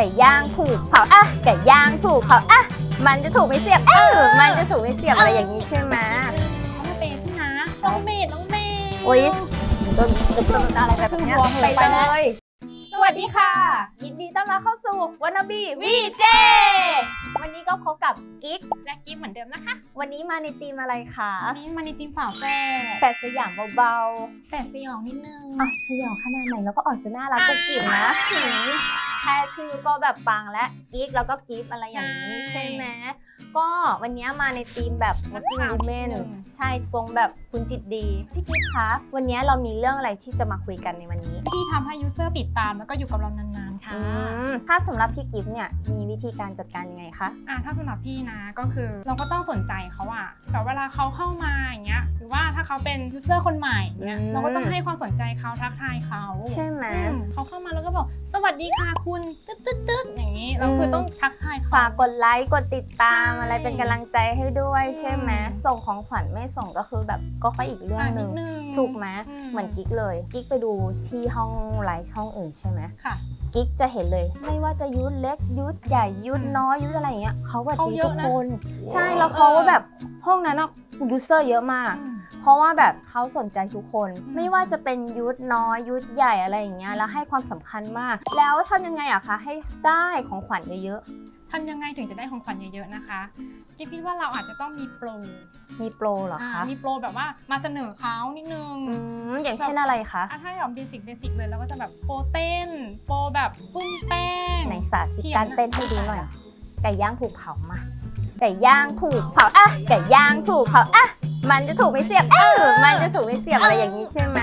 ไก่ย่างถูกเผาอะไก่ย่างถูกเผาอะมันจะถูกไม่เสียบเออมันจะถูกไม่เสียบอะไรอย่างนี้ใช่ไหมเขามาเป็นพี่นะน้องเมย์น้องเมย์โอ๊ยต้นต้นต้นอะไรแบบเนี้ยครึ่งหัวไปไปเลแล้วยสวัสดีค่ะ ยินดีต้อนรับเข้าสู่วันนบีวีเจวันนี้ก็พบกับกิ๊กและกิฟเหมือนเดิมนะคะ วันนี้มาในธีมอะไรคะวันนี้มาในทีมฝาแฝดแฝดสยามเบาแฝดสยองนิดนึงๆอะสยามขนาดไหนแล้วก็ออกจะน่ารักอ่ากุ๊กกิ๊บนะหืม แค่ชื่อก็แบบปังและกิ๊กแล้วก็กิ๊บอะไรอย่างนี้ใช่ใช่ไหมก็วันนี้มาในธีมแบบ working นักข่าว women นิดนึงใช่ทรงแบบคุณจิตดี พี่กิ๊กคะ วันนี้เรามีเรื่องอะไรที่จะมาคุยกันในวันนี้ ที่ทำให้ยูเซอร์ติดตามแล้วก็อยู่กับเรานานๆ ค่ะอืมถ้าสำหรับพี่กิฟต์เนี่ยมีวิธีการจัดการยังไงคะอะถ้าสำหรับพี่นะก็คือเราก็ต้องสนใจเขาอะแต่เวลาเขาเข้ามาอย่างเงี้ยหรือว่าถ้าเขาเป็นยูเซอร์คนใหม่เงี้ยอืมเราก็ต้องให้ความสนใจเขาทักทายเขาใช่ไหมอืมเขาเข้ามาแล้วก็บอกสวัสดีค่ะคุณตึ๊ดตึ๊ดตึ๊ดอย่างนี้เราคือต้องทักทายเขา ฝากกดไลค์กดติดตามใช่อะไรเป็นกำลังใจให้ด้วยอืม ใช่ไหมส่งของขวัญไม่ส่งก็คือแบบก็ค่อยอีกเรื่องอะหนินึ่ดงนึง ถูกไหมอืเหมือนกิ๊กเลย กิ๊กไปดูที่ห้องไลฟ์ช่องอื่นใช่ไหมค่ะกิ๊กจะเห็นเลย ไม่ว่าจะยุทธเล็กยุทธใหญ่ยุทธอืมน้อยยุทธอะไรอย่างเงี้ยเขาแบบเขาดีเยทุอะกนะคน ใช่แล้วเขาเออแบบห้องนั้นอะยูเซอร์เยอะมากอืมเพราะว่าแบบเขาสนใจทุกคนอืมไม่ว่าจะเป็นยุทธน้อยยุทธใหญ่อะไรอย่างเงี้ยแล้วให้ความสำคัญมาก แล้วทำยังไงอะคะให้ได้ของขวัญเยอะ ทำยังไงถึงจะได้ของขวัญเยอะๆนะคะกิ๊บคิดว่าเราอาจจะต้องมีโปรๆมีโปรเหรออ่าคะมีโปรแบบว่ามาเสนอเขานิดนึง อืมอย่างเช่นอะไรคะอะถ้าแบบเบสิกเบสิกเลยเราก็จะแบบโปรเต้น โปรแบบปุ้งแป้ง ไหนสาธิตเขียนการเต้นให้ดูหน่อยไก่ย่างถูกเผามาไก่ย่างถูกเผาอะไก่ย่างถูกเผาอะมันจะถูกไม่เสียบเออมันจะถูกไม่เสียบอะไรอย่างนี้ใช่ไหม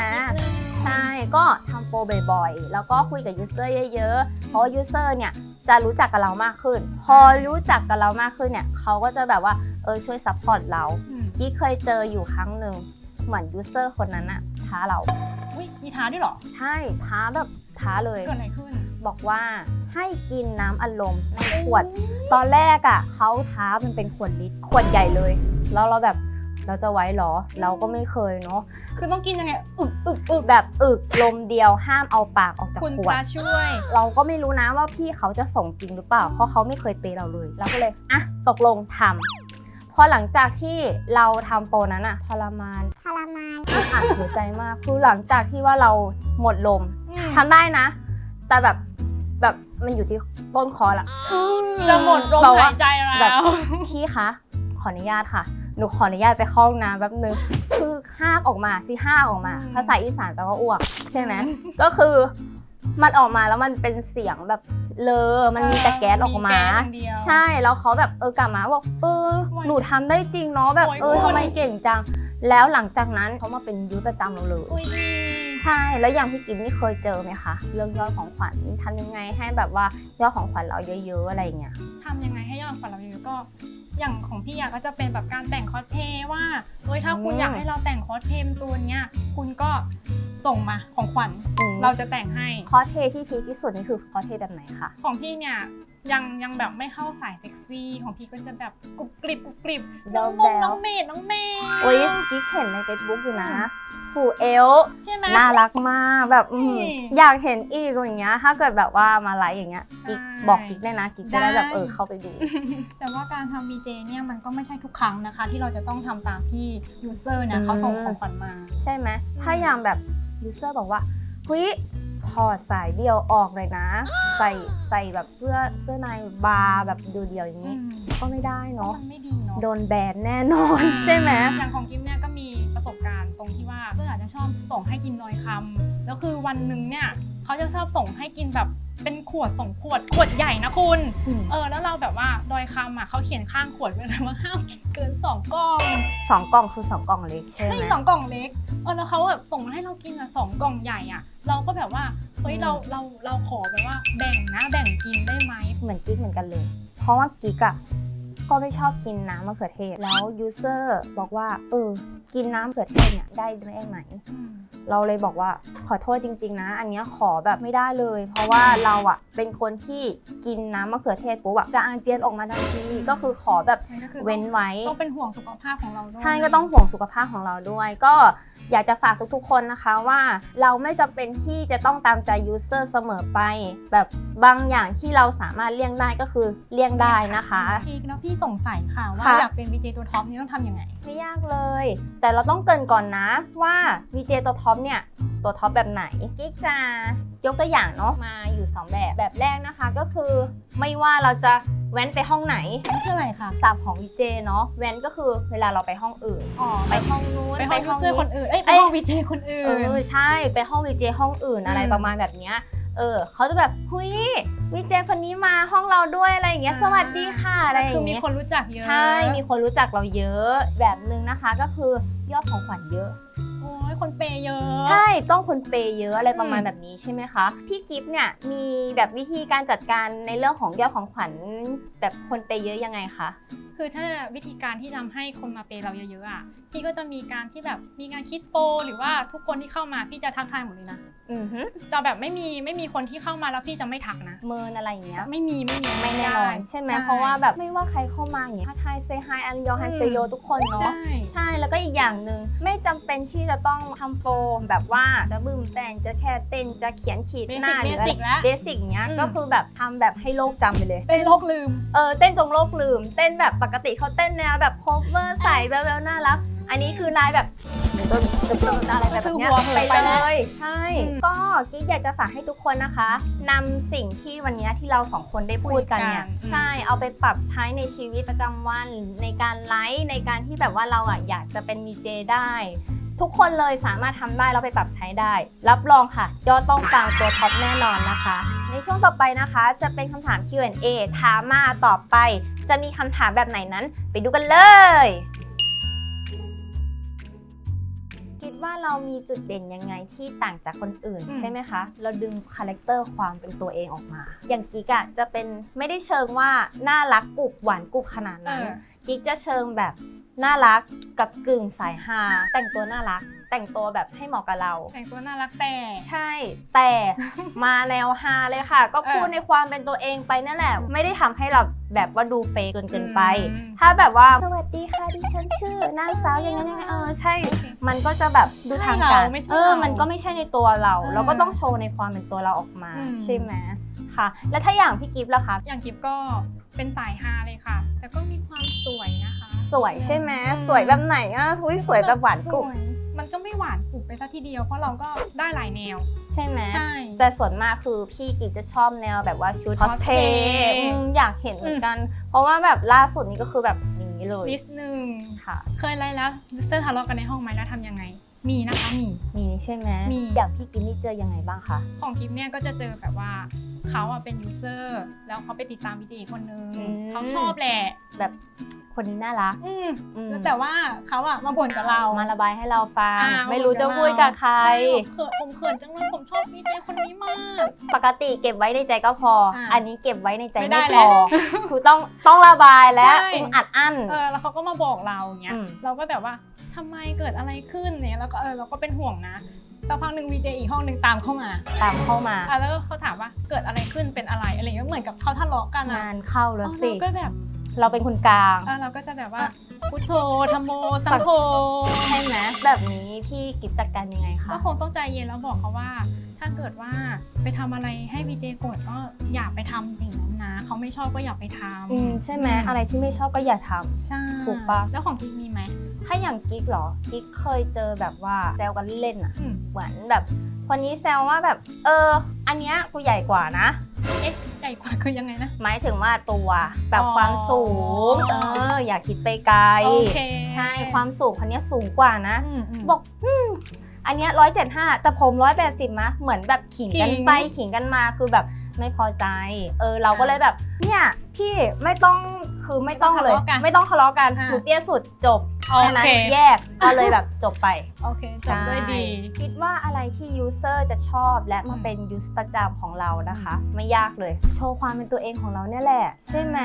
ใช่ ก็ทำโปรบ่อยๆ แล้วก็คุยกับยูเซอร์เยอะๆ เพราะยูเซอร์เนี่ย จะรู้จักกับเรามากขึ้น พอรู้จักกับเรามากขึ้นเนี่ยเขาก็จะแบบว่าเออช่วยซัพพอร์ตเราอืมกี้เคยเจออยู่ครั้งหนึ่งเหมือนยูเซอร์คนนั้นอะท้าเราอุ้ยมีท้าด้วยเหรอ ใช่ท้าแบบท้าเลยเกิดอะไรขึ้น บอกว่าให้กินน้ำอัดลมในขวด ตอนแรกอะเขาท้ามันเป็นขวดลิตรขวดใหญ่เลย แล้วเราแบบ เราจะไว้เหรอ เราก็ไม่เคยเนาะคือต้องกินยังไงอึกอึกอึกแบบอึกลมเดียวห้ามเอาปากออกจากคุณขวดตาช่วย เราก็ไม่รู้นะว่าพี่เขาจะส่งจริงหรือเปล่า เพราะเขาไม่เคยเตะเราเลยเราก็เลยอะตกลงทำพอหลังจากที่เราทำโปรนั้นอะทรมานทรมานอัดหัวใจมากคือหลังจากที่ว่าเราหมดลมทำได้นะ แต่แบบแบบมันอยู่ที่ต้นคอละ จะหมดลมแบบว่าหายใจแล้แบบ ว พี่คะขออนุญาตค่ะ หนูขออนุญาตไปเข้าห้องน้ำแป๊บนึงคือห้ากออกมาสิห้ากออกมาอืมภาษาอีสานแปลว่าอ้วกใช่ไหมก็คือมันออกมาแล้วมันเป็นเสียงแบบเลอมันมีแต่แก๊สออกมาแก๊สอย่างเดียวใช่แล้วเขาแบบเออกลับมาบอกเออโอ้ยหนูทำได้จริงเนาะแบบโอ้ยเออคุณทำไมเก่งจัง แล้วหลังจากนั้นเขามาเป็นยูทประจำเราเลยโอ้ยดี ใช่แล้วอย่างพี่กิมนี่เคยเจอไหมคะเรื่องยอดของขวัญทำยังไงให้แบบว่ายอดของขวัญเราเยอะๆอะไรอย่างเงี้ยทำยังไงให้ยอดของเราเยอะๆก็ อย่างของพี่อะก็จะเป็นแบบการแต่งคอสเพลย์ว่าเฮ้ยถ้าคุณอืมอยากให้เราแต่งคอสเพลย์ตัวเนี้ยคุณก็ส่งมาของขวัญอืมเราจะแต่งให้ คอสเพลย์ที่พีคที่สุดนี่คือคอสเพลย์แบบไหนคะ ของพี่เนี่ย ยังยังแบบไม่เข้าสายเซ็กซี่ของพี่ก็จะแบบกรุบกริบกรุบกริบแบ๊น้อวงๆมงน้องเมดน้องเมย์โอ้ยกิ๊กเห็นใน Facebook อยู่นะอืมผูเอลใช่ไหมน่ารักมากแบบอืมนี่อยากเห็นอีกอย่างเงี้ย ถ้าเกิดแบบว่ามาไลฟ์อย่างเงี้ยกิ๊กใช่บอกกิ๊กได้นะกิ๊กจะได้ได้แบบเออเข้าไปดู แต่ว่าการทำ VJ เนี่ยมันก็ไม่ใช่ทุกครั้งนะคะ ที่เราจะต้องทำตามที่ยูเซอร์เนี่ยอืมเขาส่งของขวัญมา ใช่ไหมถ้าอย่างแบบยูเซอร์บอกว่าเฮ้ย ถอดสายเดียวออกเลยนะ ใส่ใส่แบบเสื้อเสื้อในบาร์แบบดูเดียวอย่างนี้ ก็ไม่ได้เนาะเนาะมันไม่ดีเนาะโดนแบนแน่นอนใช่ไหมอย่างของกิฟเนี่ยก็มีประสบการณ์ตรงที่ว่าเพื่อนอาจจะชอบส่งให้กินน้อยคำแล้วคือวันหนึ่งเนี่ยเขาจะชอบส่งให้กินแบบ เป็นขวดสองขวดขวดใหญ่นะคุณ อืม เออแล้วเราแบบว่าดอยคำอะเขาเขียนข้างขวดไว้เลยว่าห้ามกินเกินสองกล่องสองกล่องคือสองกล่องเล็กใช่ใช่ไหมสองกล่องเล็กเออแล้วเขาแบบส่งมาให้เรากินอะสองกล่องใหญ่อะ เราก็แบบว่าเฮ้ยอืม เราเราเราขอแบบว่าแบ่งนะแบ่งกินได้ไหมเหมือนกิ๊กเหมือนกันเลย เพราะว่ากิ๊กอะ ก็ไม่ชอบกินน้ำมะเขือเทศ แล้วยูเซอร์บอกว่าเออกินน้ำเขือเทศเนี่ยได้ได้ไหมอืมเราเลยบอกว่าขอโทษจริง ๆ นะ อันเนี้ยขอแบบไม่ได้เลย เพราะว่าเราอะเป็นคนที่กินน้ำมะเขือเทศปุ๊บอะจะอาเจียนออกมาทันทีก็คือขอแบบก็คือเว้นไว้ต้องเป็นห่วงสุขภาพของเราด้วยใช่ก็ต้องห่วงสุขภาพของเราด้วย ก็อยากจะฝากทุกๆ คนนะคะว่าเราไม่จำเป็นที่จะต้องตามใจยูเซอร์เสมอไป แบบบางอย่างที่เราสามารถเลี่ยงได้ก็คือเลี่ยงได้นะคะพี่แล้วพี่สงสัยค่ะว่าค่ะ อยากเป็นวีเจตัวท็อปนี่ต้องทำยังไง ไม่ยากเลย แต่เราต้องเกรินก่อนนะว่า VJ ตัวท็อปเนี่ย ตัวท็อปแบบไหนกิ๊กจะยกตัวอย่างเนาะมาอยู่ 2 แบบแบบแรกนะคะก็คือ ไม่ว่าเราจะแว้นไปห้องไหนนี่คืออะไรคะศัพท์ของ VJ เนาะแว้นก็คือเวลาเราไปห้องอื่น อ๋อไปห้องนู้น ไปห้องยูเซอร์คนอื่น เอ้ยไปเอ้ยห้องวีเจคนอื่เอน อใช่ไปห้อง VJ ห้องอื่นอะไรอืมประมาณแบบเนี้ย เออเขาจะแบบหุย VJ คนนี้มาห้องเราด้วยอะไรอย่างเงี้ยอ่าสวัสดีค่ะอะไรอคือย่างมีเงี้ยคนรู้จักเยอะใช่ มีคนรู้จักเราเยอะแบบนึงนะคะ ก็คือยอดของขวัญเยอะ โอ้ยคนเปย์เยอะ ใช่ต้องคนเปย์เยอะอะไรประมาณอืมแบบนี้ใช่ไหมคะ พี่กิฟต์เนี่ยมีแบบวิธีการจัดการในเรื่องของยอดของขวัญแบบคนเปย์เยอะยังไงคะคือถ้าวิธีการที่ทำให้คนมาเปย์เราเยอะๆอะพี่ก็จะมีการที่แบบมีงานคิดโปรหรือว่าทุกคนที่เข้ามาพี่จะทักทายหมดเลยนะอือฮึจะแบบไม่มีไม่มีคนที่เข้ามาแล้วพี่จะไม่ทักนะ เมินอะไรอย่างเงี้ยไม่มีไม่มีไม่แน่นอนใช่ไหมเพราะว่าแบบไม่ว่าใครเข้ามาอย่างเงี้ยทักทายเซฮายอันยองฮันเซโยทุกคนเนาะใช่ใช่แล้วก็อีกอย่างหนึ่งไม่จำเป็นที่จะต้องทำโปรแบบว่าจะบึ้มแต่งจะแค่เต้นจะเขียนขีดหน้าหเบรืออะไรสิกแล้วเบสิกเนี้ยอืมก็คือแบบทำแบบให้โลกจำไปเลยเป็นโรคลืมเออเต้นจงโลกลืม เต้นแบบปกติเขาเต้นแนวแบบโคเวอร์ใส่แววๆน่ารัก อันนี้คือลายแบบตึ้งตึ้งตึ้งอะไรแบบเนี้ยคือหัวเหินไปไปแล้เลวยใช่อืมก็กิ๊กอยากจะฝากให้ทุกคนนะคะนำสิ่งที่วันเนี้ยที่เราสองคนได้พูดกันเนี่ยคุยกันอืมใช่เอาไปปรับใช้ในชีวิตประจำวันในการไลฟ์ในการที่แบบว่าเราอะอยากจะเป็นมีเจได้ ทุกคนเลยสามารถทำได้แล้วไปปรับใช้ได้ รับรองค่ะยอดต้องฟังตัวท็อปแน่นอนนะคะ ในช่วงต่อไปนะคะ จะเป็นคำถาม Q&A ถามมาตอบไป จะมีคำถามแบบไหนนั้น ไปดูกันเลย คิดว่าเรามีจุดเด่นยังไงที่ต่างจากคนอื่นอืมใช่ไหมคะ เราดึงคาแรคเตอร์ความเป็นตัวเองออกมา อย่างกิ๊กอะจะเป็นไม่ได้เชิงว่าน่ารักกุบหวานกุบขนาดเอนั้นอกิ๊กจะเชิงแบบน่ารักกับกึ่งสายฮาแต่งตัวน่ารัก แต่งตัวแบบให้เหมาะกับเรา แต่งตัวน่ารักแต่ ใช่ แต่มาแนวฮาเลยค่ะ ก็พูดเออในความเป็นตัวเองไปนั่นแหละ ไม่ได้ทำให้เราแบบว่าดูเฟกจนเกินไปอืมถ้าแบบว่าสวัสดีค่ะดิฉันชื่อนางสาวอย่างนั้นอย่างนั้นเออใช่โอเคมันก็จะแบบดูทางการใช่เราไม่ใช่เออเรามัมันก็ไม่ใช่ในตัวเราเออเราก็ต้องโชว์ในความเป็นตัวเราออกมาอืมใช่ไหมค่ะ แล้วถ้าอย่างพี่กิฟต์ล่ะคะอย่างกิฟก็เป็นสายฮาเลยค่ะ แต่ก็มีความสวยนะคะ สวยใช่ไหมอืมสวยแบบไหนอะทุยสวยแบบหวานกุบสวยมันก็ไม่ หวานกรุบไปซะทีเดียวเพราะเราก็ได้หลายแนว ใช่ไหมใช่ แต่ส่วนมากคือพี่กิ๊กจะชอบแนวแบบว่าชุดคอสเพ cosplay ย์อยากเห็นเหมือนกัน เพราะว่าแบบล่าสุดนี้ก็คือแบบอย่างนี้เลยนิดนึง ค่ะ เคยอะไรแล้วยูเซอร์ทะเลาะกันในห้องไหมแล้วทำยังไง มีนะคะมี มีใช่ไหมมี อย่างพี่กิ๊กนี่เจอยังไงบ้างคะของกิฟเนี่ยก็จะเจอแบบว่าเขาอะเป็นยูเซอร์แล้วเขาไปติดตามวีเจอีกคนนึงอืมเขาชอบแหละแบบคนนี้น่ารัก อืมอืมแล้วแต่ว่าเขาอะมาบ่นกับเรา มาระบายให้เราฟัง อ่า ไม่รู้จะพูดกับใคร ใช่บอกเขินผมเขินจังเลยผมชอบวีเจคนนี้มาก ปกติเก็บไว้ในใจก็พอ อ่าอันนี้เก็บไว้ในใจไม่ได้ไม่พแล้อวคือต้องต้องระบายและใช่ อึงอัดอั้น เออแล้วเขาก็มาบอกเราอย่างเงี้ยอืม เราก็แบบว่าทำไมเกิดอะไรขึ้นเนี่ยแล้วก็เออเราก็เป็นห่วงนะสักพักหนึ่งวีเจอีกห้องหนึ่งตามเข้ามาตามเข้ามาอะแล้วก็เขาถามว่าเกิดอะไรขึ้นเป็นอะไรอะไรเงี้ยเหมือนกับเขาทะเลาะกันอะงานเข้าแล้วสิ เราก็แบบเราเป็นคนกลาง เออเราก็จะแบบว่า พุทโธธรรมโม สังโฆใช่ไหมแบบนี้พี่กิฟจัดการยังไงคะก็คงต้องใจเย็นแล้วบอกเขาว่า ถ้าเกิดว่าไปทำอะไรให้วีเจโกรธก็อย่าไปทำสิ่งนั้นนะเขาไม่ชอบก็อย่าไปทำอืมใช่ไหมอะไรที่ไม่ชอบก็อย่าทำใช่ถูกปะแล้วของกิ๊กมีไหม ถ้าอย่างกิ๊กเหรอ กิ๊กเคยเจอแบบว่าแซวกันเล่นอะอืม เหมือนแบบคนนี้แซวว่าแบบ เออ อันเนี้ยกูใหญ่กว่านะ เอ๊ะใหญ่กว่าคือยังไงนะ หมายถึงว่าตัวแบบอ๋อ ความสูง เออ อย่าคิดไปไกล โอเคใช่ ความสูงคนเนี้ยสูงกว่านะ อืมอืมบอกอืม อันเนี้ยร้อยเจ็ดห้าแต่ผมร้อยแปดสิบมะเหมือนแบบขิงกันขิงไปขิงกันมาคือแบบไม่พอใจ เออเราก็เลยแบบ เนี่ยพี่ไม่ต้องคือไม่ต้องเลย ไม่ต้องทะเลาะกันหนูเตี้ยสุดจบโอแค่นั้นเคแยกก็เลยแบบจบไป โอเคจบด้วยดีใช่คิดว่าอะไรที่ยูเซอร์จะชอบและมาเป็นยูสประจำของเรานะคะ ไม่ยากเลย โชว์ความเป็นตัวเองของเราเนี่ยแหละ ใช่ไหม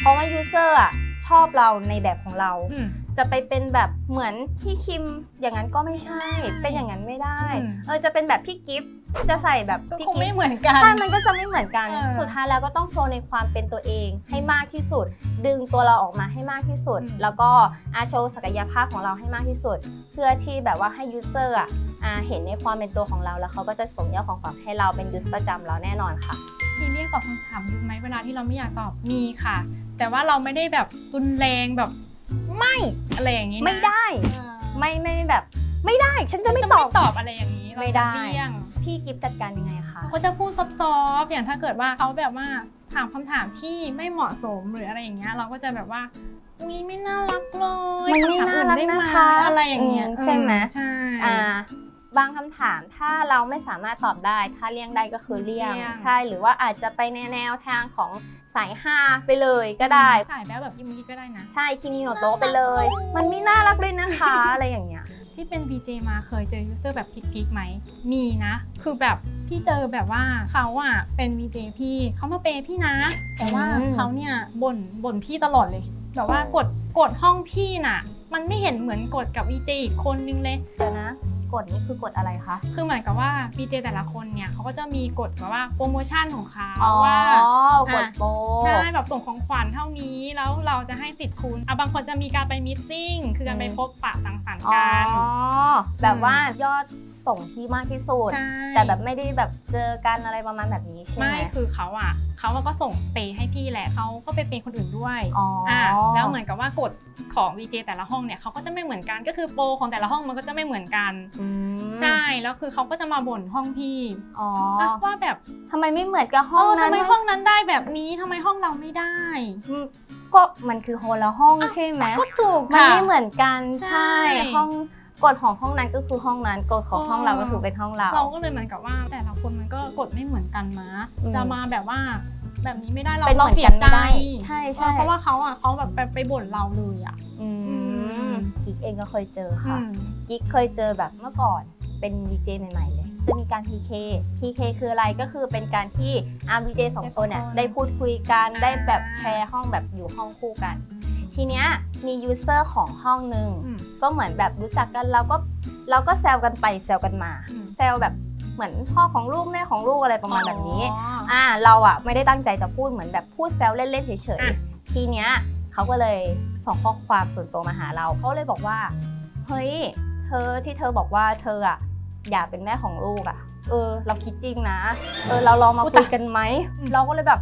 เพราะว่ายูเซอร์อะ ชอบเราในแบบของเรา อืม จะไปเป็นแบบเหมือนพี่คิมอย่างนั้นก็ไม่ใช่ เป็นอย่างนั้นไม่ได้อืม เออจะเป็นแบบพี่กิฟต์จะใส่แบบก็พี่คงกิไม่ฟต์เหมือนกัน ใช่มันก็จะไม่เหมือนกันเออสุดท้ายแล้วก็ต้องโชว์ในความเป็นตัวเองให้มากที่สุด ดึงตัวเราออกมาให้มากที่สุด อืม แล้วก็อาโชว์ศักยภาพของเราให้มากที่สุด เพื่อที่แบบว่าให้ยูเซอร์อะอ่าเห็นในความเป็นตัวของเราแล้วเขาก็จะส่งยอดของขวัญให้เราเป็นยูสประจำเราแน่นอนค่ะ มีเรียกตอบคำถามยุคไหมเวลาที่เราไม่อยากตอบมีค่ะ แต่ว่าเราไม่ได้แบบรุนแรงแบบไม่อะไรอย่างนี้นะไม่ได้เออไม่ไม่แบบ ไม่ได้ฉันจะไม่จะตไม่อบตอบอะไรอย่างนี้ไม่ได้เราจะเลี่ยงพี่กิฟต์จัดการยังไงคะเขาจะพูดซอฟๆอย่างถ้าเกิดว่าเขาแบบว่าถามคำถามที่ไม่เหมาะสมหรืออะไรอย่างเงี้ยเราก็จะแบบว่าอุ้ยไม่น่ารักเลยมันไม่คำถน่ารักอื่ได้ไหมนะคะอะไรอย่างเงี้ยอืมใช่ไหมใช่อ่า บางคำถามถ้าเราไม่สามารถตอบได้ ถ้าเลี่ยงได้ก็คือเลี่ยง ใช่ หรือว่าอาจจะไปในแนวทางของสายฮาไปเลยก็ได้ สายแบ๊วแบบกิมกี้ก็ได้นะ ใช่คิมิโนโตะไปเลย มันไม่น่ารักเลยนะคะ อะไรอย่างเงี้ย ที่เป็น VJ มาเคยเจอยูเซอร์แบบกิ๊กๆไหม มีนะ คือแบบพี่เจอแบบว่าเขาอะเป็น VJ พี่เขามาเปย์พี่นะ แต่ว่าอืมเขาเนี่ยบ่นบ่นพี่ตลอดเลยแบบว่ากดกดห้องพี่น่ะ มันไม่เห็นเหมือนกดกับ VJ อีกคนนึงเลยเดี๋ยวนะ กฎนี้คือกฎอะไรคะ คือเหมือนกับว่า VJ แต่ละคนเนี่ยเขาก็จะมีกฎแบบว่าโปรโมชั่นของเขาอ๋อว่ากฎโปรใช่แบบส่งของขวัญเท่านี้แล้วเราจะให้สิทธิ์คุณอะบางคนจะมีการไปมิทติ้งคือการไปพบปะสังสรรค์อ๋อกันแบบว่ายอด ส่งที่มากที่สุด ใช่ แต่แบบไม่ได้แบบเจอกันอะไรประมาณแบบนี้ใช่ไหมไม่คือเขาอะเขาก็ส่งเปย์ให้พี่แหละเขาก็ไปเปย์คนอื่นด้วยอ๋ออะแล้วเหมือนกับว่ากฎของ VJ แต่ละห้องเนี่ยเขาก็จะไม่เหมือนกันก็คือโปรของแต่ละห้องมันก็จะไม่เหมือนกัน อืมใช่แล้วคือเขาก็จะมาบ่นห้องพี่อ๋ออะว่าแบบทำไมไม่เหมือนกับห้เอองอนั้ทำนไมห้องนั้นได้แบบนี้ทำไมห้องเราไม่ได้อืมก็มันคือคนละห้องใช่ไหม ก็ถูกมันค่ะ ไม่เหมือนกันใช่ ใช่ ห้อง กฎของห้องนั้นก็คือห้องนั้นกฎของห้องเราก็คือเป็นห้องเรา เราก็เลยเหมือนกับว่าแต่ละคนมันก็กฎไม่เหมือนกันนะอืมจะมาแบบว่าแบบนี้ไม่ได้เราเป็นเราเหมือนเสียกันใจไม่ได้ใช่ใช่ เออเพราะว่าเขาอะเขาแบบไปไปบ่นเราเลยอะ อือืมมกิ๊กเองก็เคยเจออืค่ะมกิ๊กเคยเจอแบบเมื่อก่อนเป็น VJ ใหม่ๆเลย จะมีการ PK PK คืออะไรก็คือเป็นการที่อาร์ VJ สองคนเนี่ยสองคนได้พูดคุยกันอ่าได้แบบแชร์ห้องแบบอยู่ห้องคู่กัน ทีเนี้ยมียูเซอร์ของห้องหนึ่งอืม ก็เหมือนแบบรู้จักกันเราก็เราก็แซวกันไปแซวกันมาอืม แซวแบบเหมือนพ่อของลูกแม่ของลูกอะไรประมาณแบบนี้ อ๋อ อ่าเราอะไม่ได้ตั้งใจจะพูดเหมือนแบบพูดแซวเล่นๆเฉยอะ ๆ ทีเนี้ยเขาก็เลยส่งข้อความส่วนตัวมาหาเราเขาเลยบอกว่าเฮ้ยเธอที่เธอบอกว่าเธออะอยากเป็นแม่ของลูกอะ เออ เราคิดจริงนะ เออเราลองมาคุยกันไหมเราก็เลยแบบ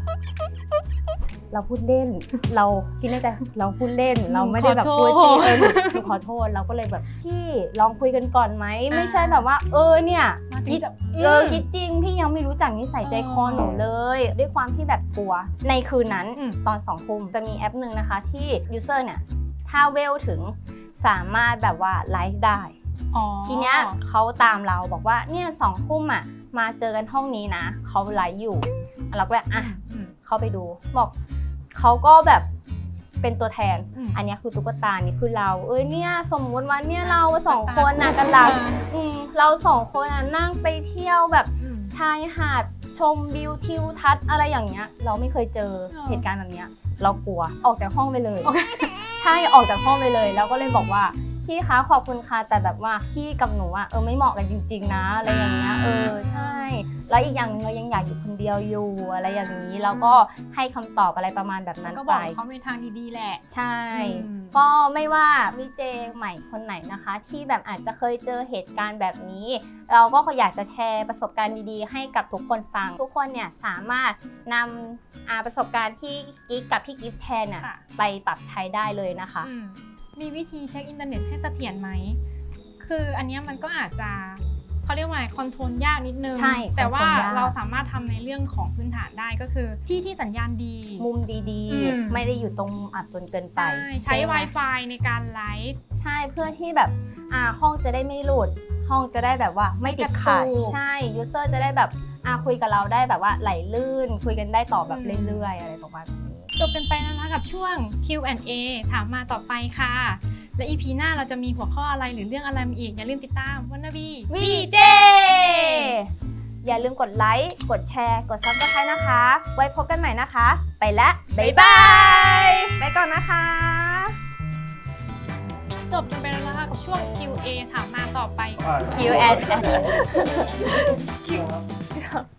เราพูดเล่น เราคิดในใจเราพูดเล่น เราไม่ได้แบบพูดจริงเออหนูหนูขอโทษเราก็เลยแบบพี่ลองคุยกันก่อนไหมไม่ใช่แบบว่า เออเนี่ยมาถึคิงดจะเออคิดจริงพี่ยังไม่รู้จักนิสัยใจคอหนูเลย ด้วยความที่แบบกลัว ในคืนนั้นอืมตอนสองทุ่มจะมีแอปหนึ่งนะคะที่ยูเซอร์เนี่ยถ้าเวลถึงสามารถแบบว่าไลฟ์ได้อ๋อทีเนี้ยเขาตามเราบอกว่าเนี่ยสองทุ่มอะมาเจอกันห้องนี้นะเขาไลฟ์อยู่เราก็แบบอะอืมเข้าไปดูบอก เขาก็แบบเป็นตัวแทน อืม อันเนี้ยคือตุ๊กตานี่คือเรา เอ้ยเนี่ยสมมุติว่าเนี่ยเราสองคนน่ะกันลังอืมเราสองคนน่ะนั่งไปเที่ยวแบบอืม ชายหาดชมวิวทิวทัศน์อะไรอย่างเงี้ย เราไม่เคยเจออ๋อเหตุการณ์แบบเนี้ย เรากลัวออกจากห้องไปเลยโอเค ใช่ออกจากห้องไปเลย แล้วก็เลยบอกว่า พี่คะขอบคุณค่ะแต่แบบว่าพี่กับหนูอะเออไม่เหมาะกันจริง ๆ นะอะไรอย่างเงี้ยเออใช่ แล้วอีกอย่างหนึงเรายังอยากอยู่คนเดียวอยู่อะไรอย่างนี้แล้วก็ให้คำตอบอะไรประมาณแบบนั้นก็บไป อกเขาในทางดีๆแหละ ใช่ อืม ก็ไม่ว่าวิเจใหม่คนไหนนะคะ ที่แบบอาจจะเคยเจอเหตุการณ์แบบนี้ เราก็อยากจะแชร์ประสบการณ์ดีๆ ให้กับทุกคนฟัง ทุกคนเนี่ยสามารถนำอ่าประสบการณ์ที่กิ๊กกับพี่กิ๊ฟแชร์เนี่ยค่ะ ไปปรับใช้ได้เลยนะคะ อืมมีวิธีเช็คอินเทอร์เน็ตให้เสถียรไหม คืออันเนี้ยมันก็อาจจะเขาเรียกว่าคอนโทรลยากนิดนึง ใช่แต่ว่า control ยาก เราสามารถทำในเรื่องของพื้นฐานได้ก็คือที่ที่สัญญาณดี มุมดีอืม ๆ ไม่ได้อยู่ตรงมุมอับจนเกินไปใช่ใช้ ไหม Wi-Fi ในการไลฟ์ ใช่เพื่อที่แบบอ่าห้องจะได้ไม่หลุด ห้องจะได้แบบว่าไม่ติดขัดไม่กระตุกใช่ยูเซอร์จะได้แบบอ่าคุยกับเราได้แบบว่าไหลลื่น คุยกันได้ต่อแบบอืม เรื่อยๆ อะไรประมาณนี้ จบกันไปแล้วนะคะกับช่วง Q&A ถามมาต่อไปค่ะ และ EP หน้าเราจะมีหัวข้ออะไรหรือเรื่องอะไรมาอีก อย่าลืมติดตามวันนาบีวีเจอย่าลืมกดไลค์ กดแชร์ กดซับสไครต์นะคะ ไว้พบกันใหม่นะคะ ไปแล้วบ๊ายบาย ไปก่อนนะคะ จบกันไปแล้วนะคะกับช่วง Q&A ถามมาต่อไป Q and